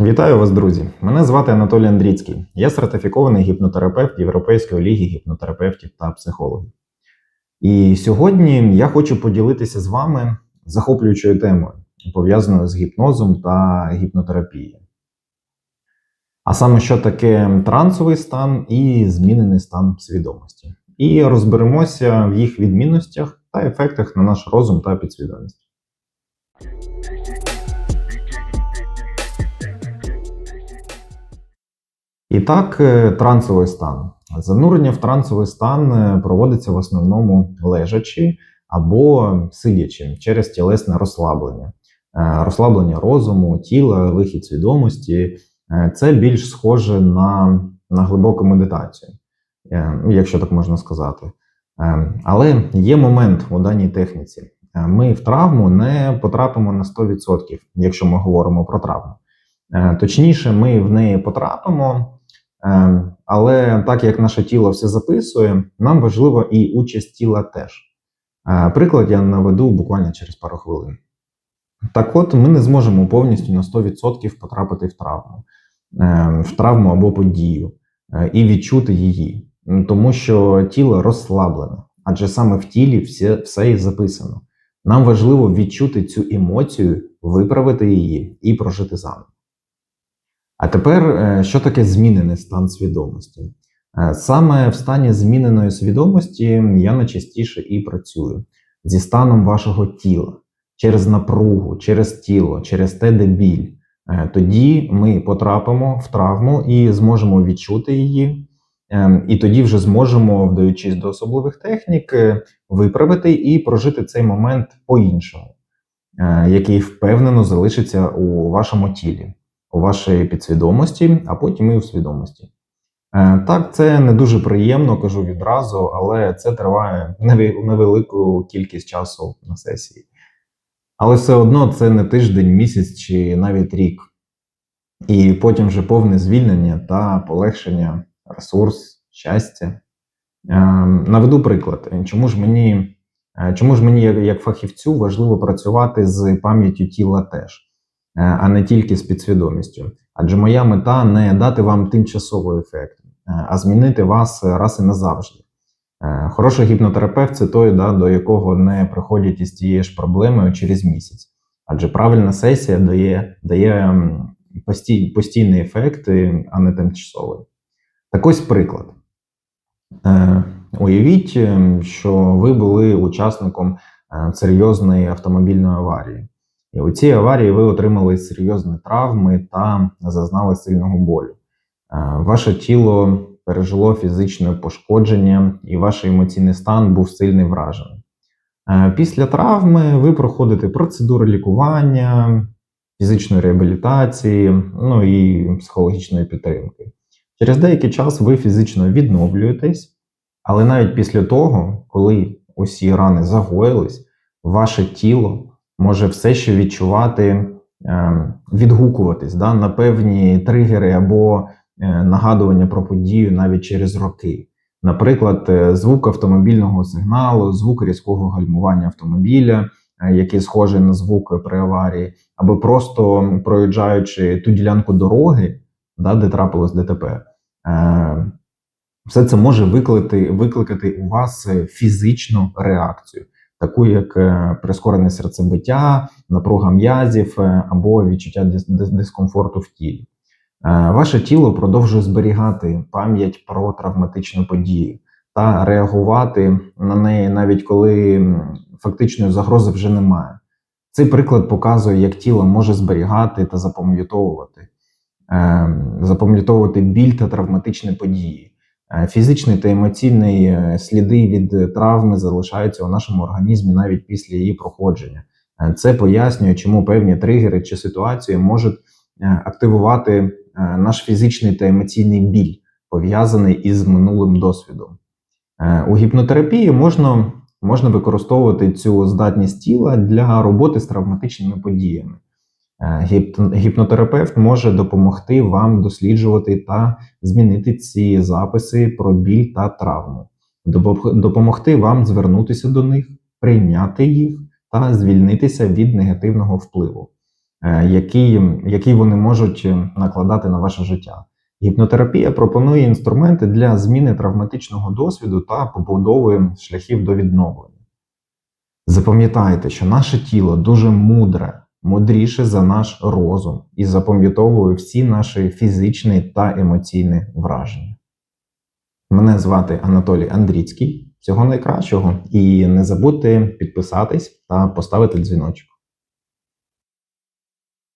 Вітаю вас, друзі! Мене звати Анатолій Андріцький. Я сертифікований гіпнотерапевт Європейської ліги гіпнотерапевтів та психологів. І сьогодні я хочу поділитися з вами захоплюючою темою, пов'язаною з гіпнозом та гіпнотерапією. А саме, що таке трансовий стан і змінений стан свідомості. І розберемося в їх відмінностях та ефектах на наш розум та підсвідомість. І так, е, трансовий стан. Занурення в трансовий стан е, проводиться в основному лежачи або сидячи через тілесне розслаблення, Е, розслаблення розуму, тіла, вихід свідомості. Це більш схоже на, на глибоку медитацію, е, якщо так можна сказати. Але є момент у даній техніці. Ми в травму не потрапимо на 100%, якщо ми говоримо про травму. Точніше, ми в неї потрапимо. Ем, Але так як наше тіло все записує, нам важливо і участь тіла теж. Е, Приклад я наведу буквально через пару хвилин. Так от, ми не зможемо повністю на 100% потрапити в травму, ем, в травму або подію е, і відчути її, тому що тіло розслаблене, адже саме в тілі все, все і записано. Нам важливо відчути цю емоцію, виправити її і прожити заново. А тепер, е, що таке змінений стан свідомості? Е, Саме в стані зміненої свідомості я найчастіше і працюю зі станом вашого тіла через напругу, через тіло, через те, де біль. Е, Тоді ми потрапимо в травму і зможемо відчути її. Ем, І тоді вже зможемо, вдаючись до особливих технік, виправити і прожити цей момент по-іншому, який впевнено залишиться у вашому тілі у вашій підсвідомості, а потім і у свідомості. Е, Так, це не дуже приємно, кажу відразу, але це триває невелику кількість часу на сесії. Але все одно це не тиждень, місяць чи навіть рік. І потім вже повне звільнення та полегшення, ресурс, щастя. Е, Наведу приклад. Чому ж мені, е, чому ж мені як, фахівцю важливо працювати з пам'яттю тіла теж? Е, а не тільки з підсвідомістю. Адже моя мета не дати вам тимчасовий ефект, е, а змінити вас раз і назавжди. Е, Хороший гіпнотерапевт це той, да, до якого не приходять із тією ж проблемою через місяць. Адже правильна сесія дає, дає постій, постійний ефект, а не тимчасовий. Так ось приклад. Е, Уявіть, що ви були учасником е, серйозної автомобільної аварії. І у цій аварії ви отримали серйозні травми та зазнали сильного болю. Е, Ваше тіло пережило фізичне пошкодження, і ваш емоційний стан був сильно вражений. Е, Після травми ви проходите процедури лікування, фізичної реабілітації, ну і психологічної підтримки. Через деякий час ви фізично відновлюєтесь, але навіть після того, коли усі рани загоїлись, ваше тіло може все ще відчувати, е, відгукуватись да, на певні тригери або е, нагадування про подію навіть через роки. Наприклад, е, звук автомобільного сигналу, звук різкого гальмування автомобіля, е, який схожий на звук при аварії, або просто проїжджаючи ту ділянку дороги, да, де трапилось ДТП. Все це може викликати, викликати у вас фізичну реакцію таку як е, прискорене серцебиття, напруга м'язів е, або відчуття дис- дис- дискомфорту в тілі. Е, Ваше тіло продовжує зберігати пам'ять про травматичну подію та реагувати на неї навіть коли фактичної загрози вже немає. Цей приклад показує, як тіло може зберігати та запам'ятовувати, е, запам'ятовувати біль та травматичні події. Е, Фізичний та емоційний е, сліди від травми залишаються у нашому організмі навіть після її проходження. Е, Це пояснює, чому певні тригери чи ситуації можуть активувати наш фізичний та емоційний біль, пов'язаний із минулим досвідом. У гіпнотерапії можна, можна використовувати цю здатність тіла для роботи з травматичними подіями. Е, Гіпнотерапевт може допомогти вам досліджувати та змінити ці записи про біль та травму, допомогти вам звернутися до них, прийняти їх та звільнитися від негативного впливу. е, який, який вони можуть е, накладати на ваше життя. Гіпнотерапія пропонує інструменти для зміни травматичного досвіду та побудови шляхів до відновлення. Запам'ятайте, що наше тіло дуже мудре, мудріше за наш розум і запам'ятовує всі наші фізичні та емоційні враження. Мене звати Анатолій Андріцький. Всього найкращого і не забудьте підписатись та поставити дзвіночок.